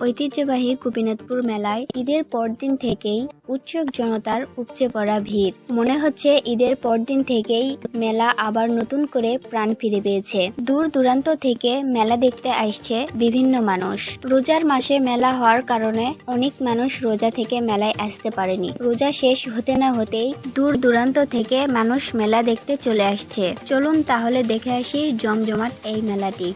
ঐতিহ্যবাহী গোপীনাথপুর মেলায় ঈদের পরদিন থেকেই উৎসুক জনতার উপচে পড়া ভিড়। মনে হচ্ছে ঈদের পরদিন থেকেই মেলা আবার নতুন করে প্রাণ ফিরে পেয়েছে। দূর দূরান্ত থেকে মেলা দেখতে আসছে বিভিন্ন মানুষ। রোজার মাসে মেলা হওয়ার কারণে অনেক মানুষ রোজা থেকে মেলায় আসতে পারেনি। রোজা শেষ হতে না হতেই দূর দূরান্ত থেকে মানুষ মেলা দেখতে চলে আসছে। চলুন তাহলে দেখে আসি জমজমাট এই মেলাটি।